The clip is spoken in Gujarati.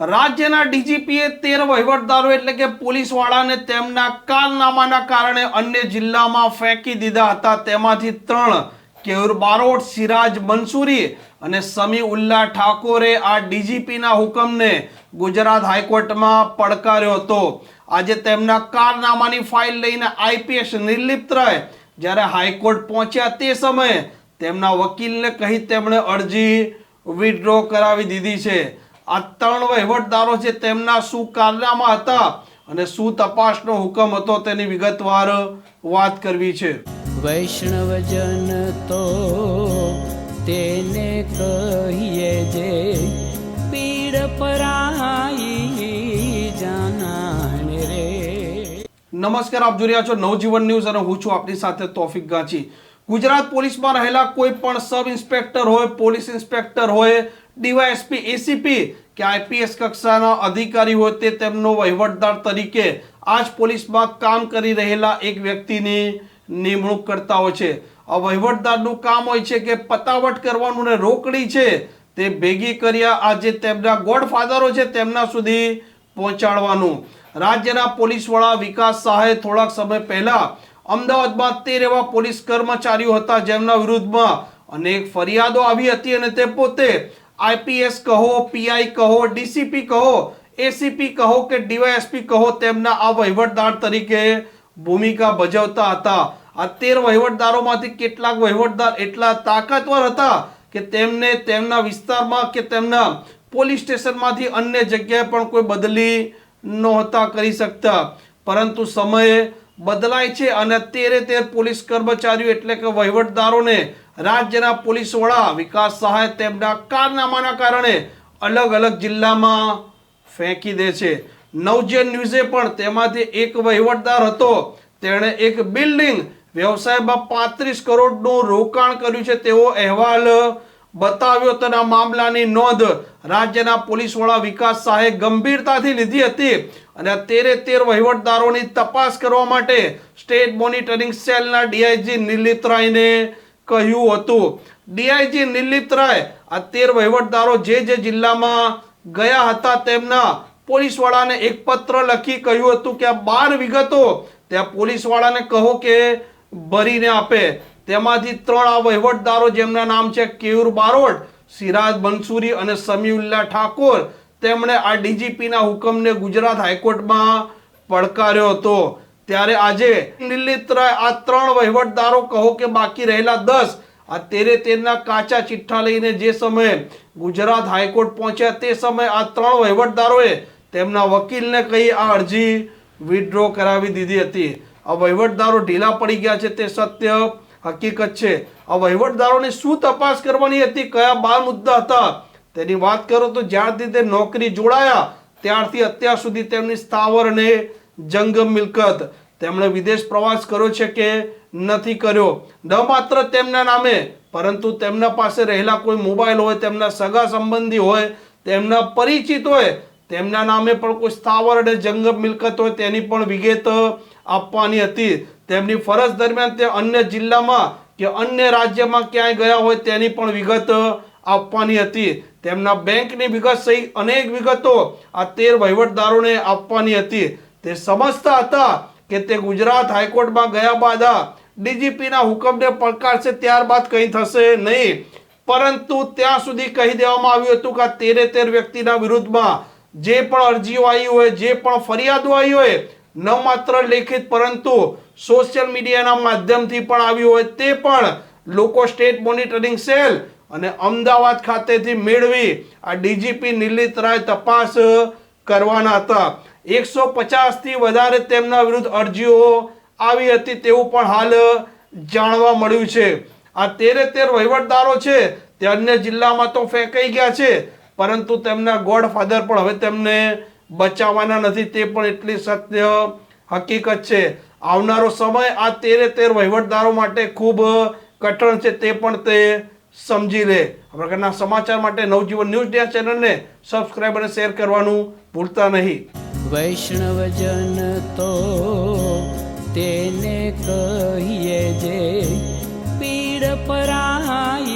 રાજ્યના ડીજીપીએ તેર વહીવટદારો એટલે કે પોલીસવાળાને તેમના કારનામાના કારણે અન્ય જિલ્લામાં ફેંકી દીધા હતા. તેમાંથી ત્રણ કેયુર બારોટ, સિરાજ મંસૂરી અને સમી ઉલ્લા ઠાકોરે આ ડીજીપીના હુકમને ગુજરાત હાઈકોર્ટમાં પડકાર્યો હતો. આજે તેમના કારનામાની ફાઇલ લઈને આઈપીએસ નિર્લિપ્ત રહે. જ્યારે હાઈકોર્ટ પહોંચ્યા તે સમયે તેમના વકીલને કહી તેમણે અરજી વિથડ્રો કરાવી દીધી છે. આ ત્રણ વહીવટદારો છે તેમના શું કારનામા હતા અને શું તપાસનો હુકમ હતો તેની વિગતવાર વાત કરવી છે. વૈષ્ણવજન તો તેને કહીએ જે પીડ પરાઈ જાનાને રે. નમસ્કાર આપ જોઈ રહ્યા છો નવજીવન ન્યૂઝ અને હું છું આપની સાથે તોફિક ગાંચી. ગુજરાત પોલીસમાં રહેલા કોઈ પણ સબ ઇન્સ્પેક્ટર હોય પોલીસ ઇન્સ્પેક્ટર હોય ડીવાયએસપી, એસીપી કે આઈપીએસ કક્ષાના અધિકારી હોય તે તેમનો વહીવટદાર તરીકે આ જ પોલીસમાં કામ કરી રહેલા એક વ્યક્તિની નિમણૂક કરતા હોય છે. આ વહીવટદારનું કામ હોય છે કે પતાવટ કરવાનું ને રોકડી છે તે ભેગી કર્યા આજે તેમના ગોડફાધરો છે તેમના સુધી પહોંચાડવાનું. રાજ્યના પોલીસ વડા વિકાસ સહાય થોડાક સમય પહેલા અમદાવાદમાં તેર એવા પોલીસ કર્મચારીઓ હતા જેમના વિરુદ્ધમાં અનેક ફરિયાદો આવી હતી અને તે પોતે આઈપીએસ કહો, પીઆઈ કહો, ડીસીપી કહો, એસીપી કહો કે ડીવાયએસપી કહો, તેમના આ વહીવટદાર તરીકે ભૂમિકા ભજવતા હતા. આ તેર વહીવટદારોમાંથી કેટલાક વહીવટદાર એટલા તાકાતવર હતા કે તેમને તેમના વિસ્તારમાં કે તેમના પોલીસ સ્ટેશનમાંથી અન્ય જગ્યાએ પણ કોઈ બદલી નહોતા કરી શકતા. પરંતુ સમય બદલાય છે અને તેરે તેર પોલીસ કર્મચારીઓ એટલે કે વહીવટદારોને રાજ્યના પોલીસ વડા વિકાસ સહાય તેમના કારનામાના કારણે અલગ અલગ જિલ્લામાં ફેંકી દે છે. નવજન ન્યૂઝે પણ તેમાંથી એક વહીવટદાર હતો. તેણે એક બિલ્ડિંગ વ્યવસાયમાં પાંત્રીસ કરોડનું રોકાણ કર્યું છે. તેવો અહેવાલ બતાવ્યો તેના મામલાની નોંધ રાજ્યના પોલીસ વડા વિકાસ શાહે ગંભીરતાથી લીધી હતી. અને તેરે તેર વહીવટદારોની તપાસ કરવા માટે સ્ટેટ મોનિટરિંગ સેલના ડીઆઈજી નિલિત રાયને કહ્યું હતું. ડીઆઈજી નિલિત રાય આ તેર વહીવટદારો જે જે જિલ્લામાં ગયા હતા તેમના પોલીસ વાળાને એક પત્ર લખી કહ્યું હતું કે આ બાર વિગતો ત્યાં પોલીસ વાળાને કહો કે ભરીને આપે. તેમાંથી ત્રણ આ વહીવટદારો જેમના નામ છે કેયુર બારોટ સિરાજ બંસુરી અને સમીઉલ્લા ઠાકોર, તેમણે આ ડીજીપીના હુકમને ગુજરાત હાઈકોર્ટમાં પડકાર્યો હતો. ત્યારે આજે રાય આ ત્રણ વહીવટદારો કહો કે બાકી રહેલા દસ, આ તેરે તેરના કાચા ચિઠ્ઠા લઈને જે સમયે ગુજરાત હાઈકોર્ટ પહોંચ્યા તે સમયે આ ત્રણ વહીવટદારોએ તેમના વકીલને કહી આ અરજી વિથડ્રો કરાવી દીધી હતી. આ વહીવટદારો ઢીલા પડી ગયા છે તે સત્ય હકીકત છે. આ વહીવટદારોને શું તપાસ કરવાની હતી? કયા બાર મુદ્દા હતા? તેની વાત કરો તો જ્યારથી તે નોકરી જોડાયા, ત્યારથી અત્યાર સુધી તેમની સ્થાવર અને જંગમ મિલકત. તેમણે વિદેશ પ્રવાસ કર્યો છે કે નથી કર્યો? ન માત્ર તેમના નામે, પરંતુ તેમના પાસે રહેલા કોઈ મોબાઈલ હોય, તેમના સગા સંબંધી હોય, તેમના પરિચિત હોય, તેમના નામે પણ કોઈ સ્થાવર અને જંગમ મિલકત હોય, તેની પણ વિગત આપવાની હતી. તેમની ફરજ દરમિયાન તે અન્ય જિલ્લામાં કે અન્ય રાજ્યમાં ક્યાંય ગયા હોય તેની પણ વિગત આપવાની હતી. તેમના બેંકની વિગત સહિત અનેક વિગતો આ તેર વહીવટદારોને આપવાની હતી. તે સમજતા હતા કે તે ગુજરાત હાઈકોર્ટમાં ગયા બાદ ડીજીપીના હુકમને પડકારશે ત્યારબાદ કંઈ થશે નહીં. પરંતુ ત્યાં સુધી કહી દેવામાં આવ્યું હતું કે આ તેરે તેર વ્યક્તિના વિરુદ્ધમાં જે પણ અરજીઓ આવી હોય, જે પણ ફરિયાદો આવી હોય ન માત્ર લેખિત, પરંતુ સોશિયલ મીડિયાના માધ્યમથી પણ આવી હોય તે પણ લોકો સ્ટેટ મોનિટરિંગ સેલ અને અમદાવાદ ખાતેથી મેળવી આ ડીજીપી નિર્લિત રાય તપાસ કરવાના હતા. એકસો પચાસથી વધારે તેમના વિરુદ્ધ અરજીઓ આવી હતી તેવું પણ હાલ જાણવા મળ્યું છે. આ તેરે તેર વહીવટદારો છે તે અન્ય જિલ્લામાં તો ફેંકાઈ ગયા છે, પરંતુ તેમના ગોડફાધર પણ હવે તેમને બચાવવાના નથી, તે પણ એટલી સત્ય હકીકત છે. આવનારો સમય આ તેરે તેર વહીવટદારો માટે ખૂબ કઠણ છે, તે પણ તે સમજી લે. આ પ્રકારના સમાચાર માટે નવજીવન ન્યૂઝ ડે ચેનલને સબસ્ક્રાઇબ અને શેર કરવાનું ભૂલતા નહીં. વૈષ્ણવજન તો તેને કહીએ જે પીડ પરાઈ